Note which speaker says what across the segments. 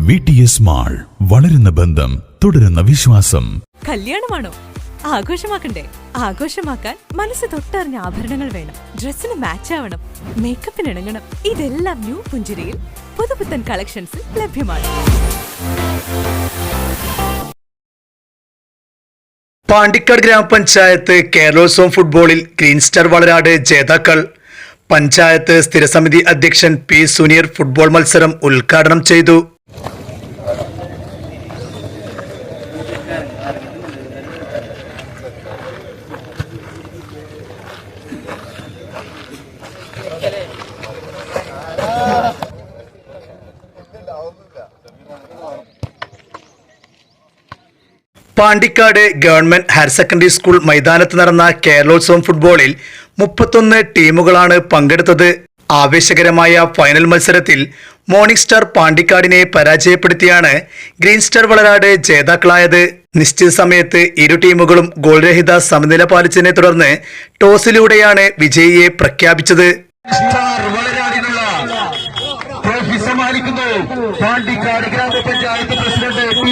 Speaker 1: V T S mall വളരുന്ന ബന്ധം തുടരുന്ന വിശ്വാസം.
Speaker 2: കല്യാണമാണോ? ആഘോഷമാക്കണ്ടേ? ആഘോഷമാക്കാൻ മനസ്സ് തൊട്ടറിഞ്ഞ ആഭരണങ്ങൾ വേണം. ഡ്രസ്സിന് മാച്ച് ആവണം. മേക്കപ്പിന് ഇണങ്ങണം. ഇതെല്ലാം ന്യൂ പുഞ്ചിരിയിൽ പുതുപുത്തൻ കളക്ഷൻസിൽ ലഭ്യമാണ്.
Speaker 3: പാണ്ടിക്കാട് ഗ്രാമപഞ്ചായത്ത് കേരളോത്സവം ഫുട്ബോളിൽ ഗ്രീൻ സ്റ്റാർ വളരാട് ജേതാക്കൾ. പഞ്ചായത്ത് സ്ഥിരസമിതി അധ്യക്ഷൻ പി സുനീർ ഫുട്ബോൾ മത്സരം ഉദ്ഘാടനം ചെയ്തു. Pandikkad government higher secondary school മൈതാനത്ത് നടന്ന കേരളോത്സവം ഫുട്ബോളിൽ മുപ്പത്തൊന്ന് ടീമുകളാണ് പങ്കെടുത്തത്. ആവേശകരമായ ഫൈനൽ മത്സരത്തിൽ മോർണിംഗ് സ്റ്റാർ പാണ്ടിക്കാടിനെ പരാജയപ്പെടുത്തിയാണ് ഗ്രീൻ സ്റ്റാർ വളരാട് ജേതാക്കളായത്. നിശ്ചിത സമയത്ത് ഇരു ടീമുകളും ഗോൾരഹിത സമനില പാലിച്ചതിനെ തുടർന്ന് ടോസിലൂടെയാണ് വിജയിയെ പ്രഖ്യാപിച്ചത്.
Speaker 4: പാണ്ടിക്കാട് ഗ്രാമപഞ്ചായത്ത് president P.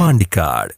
Speaker 5: പാണ്ടിക്കാട്.